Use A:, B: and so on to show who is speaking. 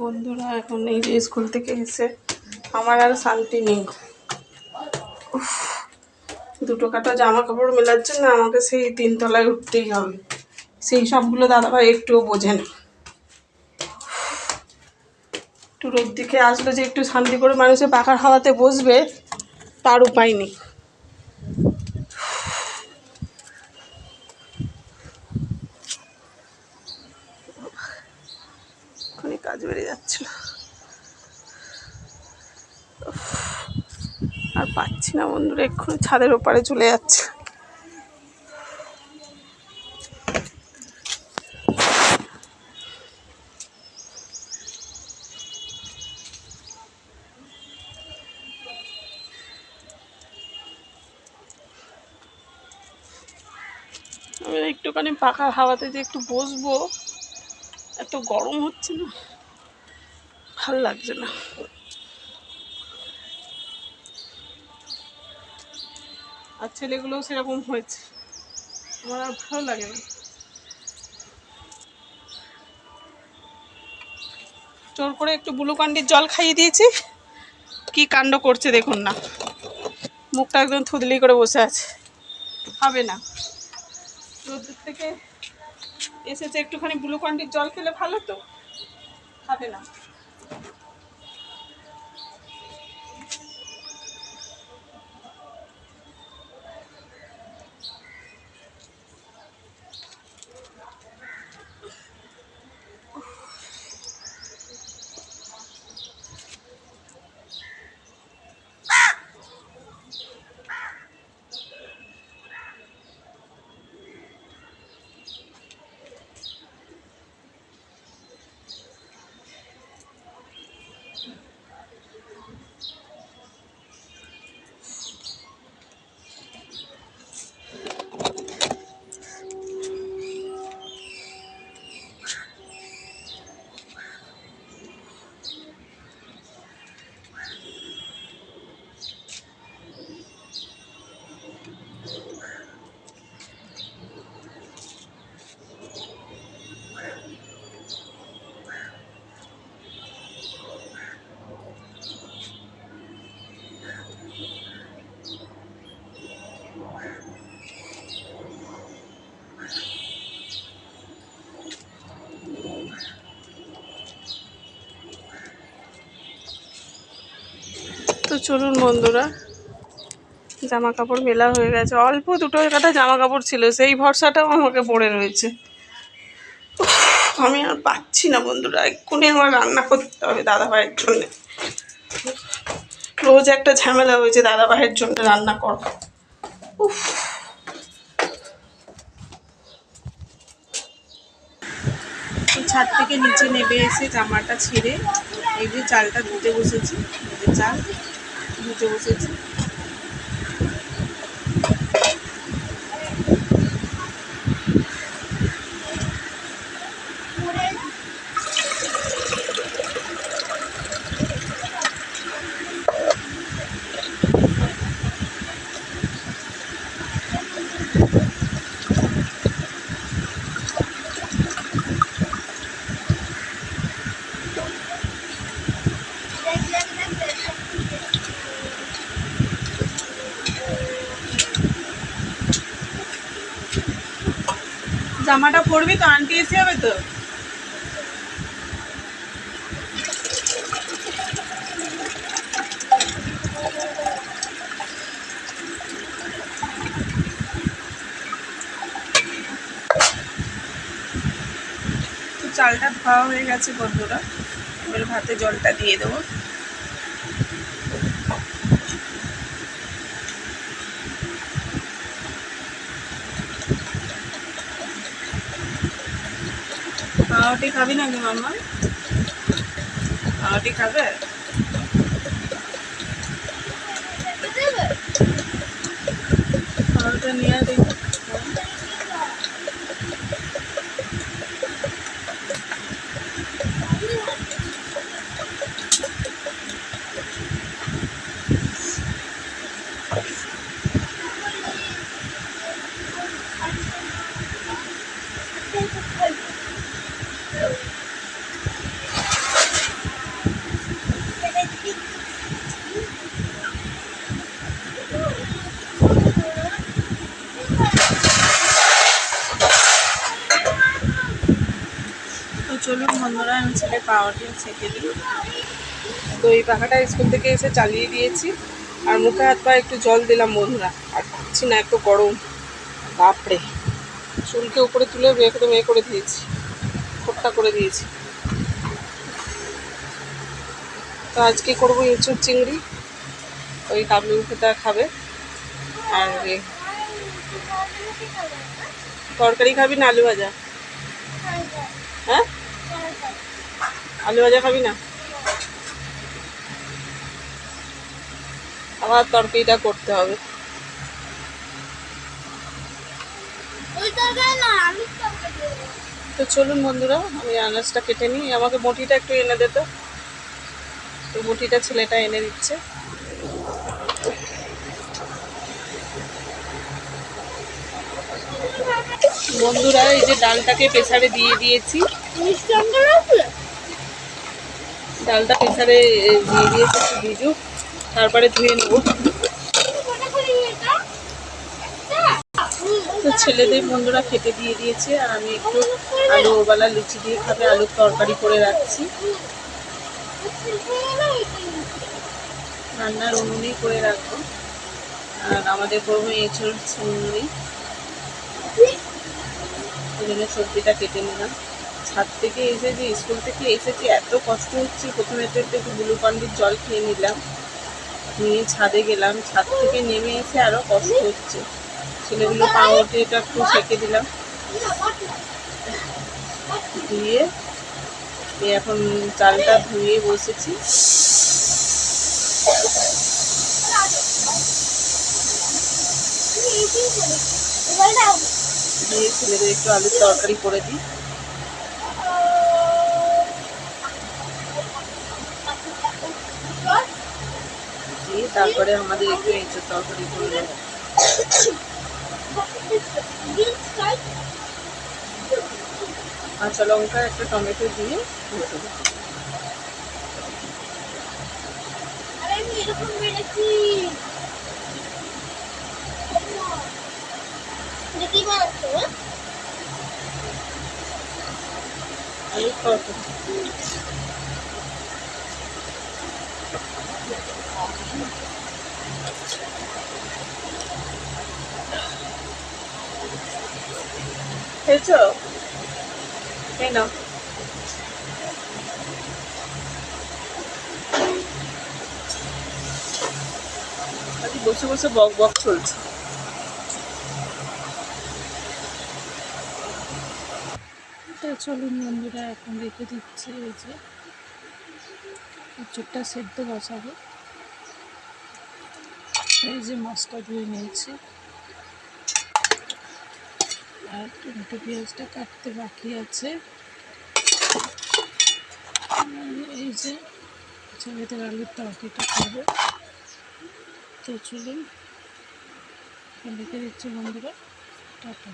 A: বন্ধুরা, এখন এই যে স্কুল থেকে এসে আমার আর শান্তি নেই। দুটো কাটা জামা কাপড় মেলার জন্য আমাকে সেই তিনতলায় উঠতেই হবে। সেই সবগুলো দাদাভাই একটুও বোঝে না। একটু রোদ দিকে আসলে যে একটু শান্তি করে মানুষের পাখার হাওয়াতে বসবে, তার উপায় নেই। এখনই কাজ বেড়ে যাচ্ছিল। আর পাচ্ছি না বন্ধুরা, এক্ষুনি ছাদের ওপারে চলে যাচ্ছে। একটুখানি পাখার হাওয়াতে যে একটু বসবো এত গরম হচ্ছে না। ভালো লাগছে না। আর ছেলেগুলোও সেরকম হয়েছে। আমার আর ভালো লাগে না। জোর করে একটু গ্লুকন্ডির জল খাইয়ে দিয়েছি। কি কাণ্ড করছে দেখুন না। মুখটা একদম থুদলি করে বসে আছে। হবে না। রোদ্দুর থেকে এসেছে একটুখানি গ্লুকন্ডির জল খেলে ভালো তো? খাবে না। চলুন বন্ধুরা জামা কাপড় মেলা হয়ে গেছে। অল্প দুটো কাটা জামা কাপড় ছিল, সেই ভরসাটাও আমাকে পড়ে রয়েছে। আমি আর পাচ্ছি না বন্ধুরা, এক্ষুনি আমার রান্না করতে হবে দাদা ভাইয়ের জন্যে। রোজ একটা ঝামেলা হয়েছে দাদা ভাইয়ের জন্য রান্না কর।
B: ছাদ থেকে নিচে নেমে এসে জামাটা ছিঁড়ে এই যে চালটা ধুতে বসেছি এই যে চাল ধুতে বসেছি জামাটা পরবি তো আন্টি এসে তো। তো চালটা ধোয়া হয়ে গেছে বন্ধুরা। এবার ভাতে জলটা দিয়ে দেবো। পাউরুটি খাবি নাকি মাম্মা পাউটি খাবে? পাউটা নিয়ে দিই চলুন বন্ধুরা, আমি ছেলে পাওয়াটি ছেঁকে দিই
A: তো এই পাখাটা স্কুল থেকে এসে চালিয়ে দিয়েছি। আর মুখে হাত পা একটু জল দিলাম বন্ধুরা। আর পাচ্ছি না একটু গরম। বাপড়ে চুলকে উপরে তুলে একদম এ করে দিয়েছি। খোট্টা করে দিয়েছি। তো আজকে করব ইঁচুর চিংড়ি। ওই কাবলি মুখেটা খাবে। আর তরকারি খাবি না আলু ভাজা? হ্যাঁ? আলু ভাজা খাবি না? আবার তরকারিটা করতে হবে। তো চলুন বন্ধুরা আমি আনাজটা কেটে নিই। আমাকে বটিটা একটু এনে দে তো। তো বটিটা ছেলেটা এনে দিচ্ছে। বন্ধুরা এই যে ডালটাকে প্রেসারে দিয়ে দিয়েছি। ডালটা প্রেসারে দিয়ে দিয়েছি একটু ভিজুক তারপরে ধুয়ে নেব। তো ছেলেদের বন্ধুরা খেতে দিয়ে দিয়েছে, আর আমি একটু আলু ওবালা লুচি দিয়ে খাবে, আলুর তরকারি করে রাখছি। রান্নার উনুনেই করে রাখব। আর আমাদের করব এঁচড় চিংড়ি ওই জন্য সবজিটা কেটে নিলাম। ছাদ থেকে এসেছি স্কুল থেকে এসেছি এত কষ্ট হচ্ছে, প্রথমে তো একটু গ্লুকন্ডির জল খেয়ে নিলাম। নিয়ে ছাদে গেলাম, ছাদ থেকে নেমে এসে আরও কষ্ট হচ্ছে। ছেলেগুলো পাউরুটিটা একটু সেঁকে দিলাম। দিয়ে এখন চালটা ধুয়ে বসেছি। দিয়ে ছেলেদের একটু আলুর তরকারি করে দিই। তারপরে আমাদের একটু এঁচোর তরকারি করে দেবো কাঁচা লঙ্কা একটা টমেটো দিয়ে ভেজে খেয়েছো এই নাও বসে বসে বক বক চলছে।
B: চলুন বন্ধুরা, এখন রেখে দিচ্ছি এই যে চোখটা সেদ্ধ বসাবো। এই যে মাছটা ধুয়ে নিয়েছি। আর টমেটো পেঁয়াজটা কাটতে বাকি আছে। এই যে ছেলেদের আলুর তরকারিটা খাব তো চলুন দেখে দিচ্ছি বন্ধুরা, টাটা।